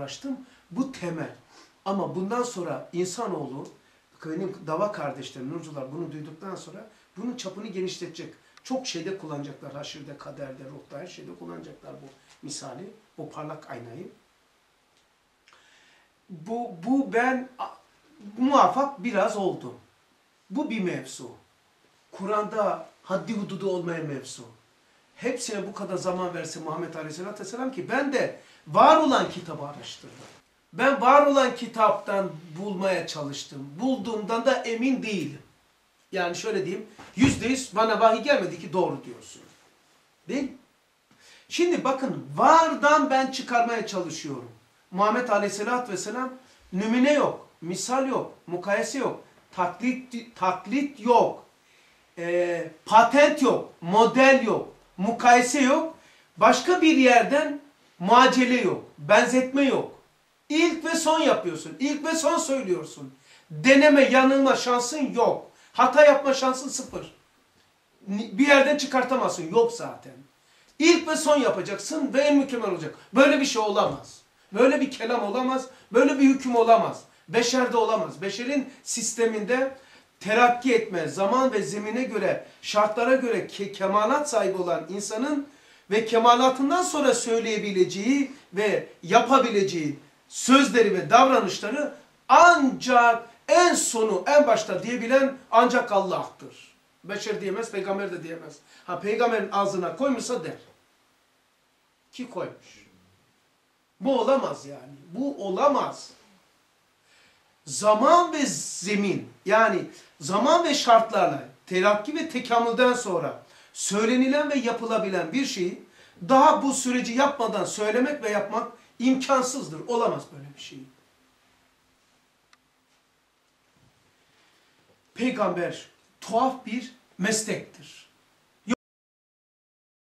uğraştım. Bu temel. Ama bundan sonra insanoğlu, benim dava kardeşlerim, nurcular bunu duyduktan sonra bunun çapını genişletecek. Çok şeyde kullanacaklar. Haşirde, kaderde, ruhta her şeyde kullanacaklar bu misali. Bu parlak aynayı. Bu, bu ben muvaffak biraz oldum. Bu bir mevzu. Kur'an'da haddi hududu olmayan mevzu. Hepsine bu kadar zaman verse Muhammed Aleyhisselatü Vesselam ki ben de var olan kitabı araştırdım. Ben var olan kitaptan bulmaya çalıştım. Bulduğumdan da emin değilim. Yani şöyle diyeyim, yüzde yüz bana vahiy gelmedi ki doğru diyorsun. Değil? Şimdi bakın vardan ben çıkarmaya çalışıyorum. Muhammed Aleyhisselatü Vesselam nümune yok, misal yok, mukayese yok, taklit, taklit yok, e, patent yok, model yok, mukayese yok, başka bir yerden muacele yok, benzetme yok. İlk ve son yapıyorsun, ilk ve son söylüyorsun. Deneme, yanılma şansın yok. Hata yapma şansın sıfır. Bir yerden çıkartamazsın, yok zaten. İlk ve son yapacaksın ve en mükemmel olacak. Böyle bir şey olamaz. Böyle bir kelam olamaz. Böyle bir hüküm olamaz. Beşerde olamaz. Beşerin sisteminde terakki etme, zaman ve zemine göre, şartlara göre ke kemalat sahibi olan insanın ve kemalatından sonra söyleyebileceği ve yapabileceği sözleri ve davranışları ancak en sonu, en başta diyebilen ancak Allah'tır. Beşer diyemez, peygamber de diyemez. Ha peygamberin ağzına koymuşsa der. Ki koymuş. Bu olamaz yani. Bu olamaz. Zaman ve zemin yani zaman ve şartlarla terakki ve tekamülden sonra söylenilen ve yapılabilen bir şeyi daha bu süreci yapmadan söylemek ve yapmak imkansızdır. Olamaz böyle bir şey. Peygamber tuhaf bir meslektir.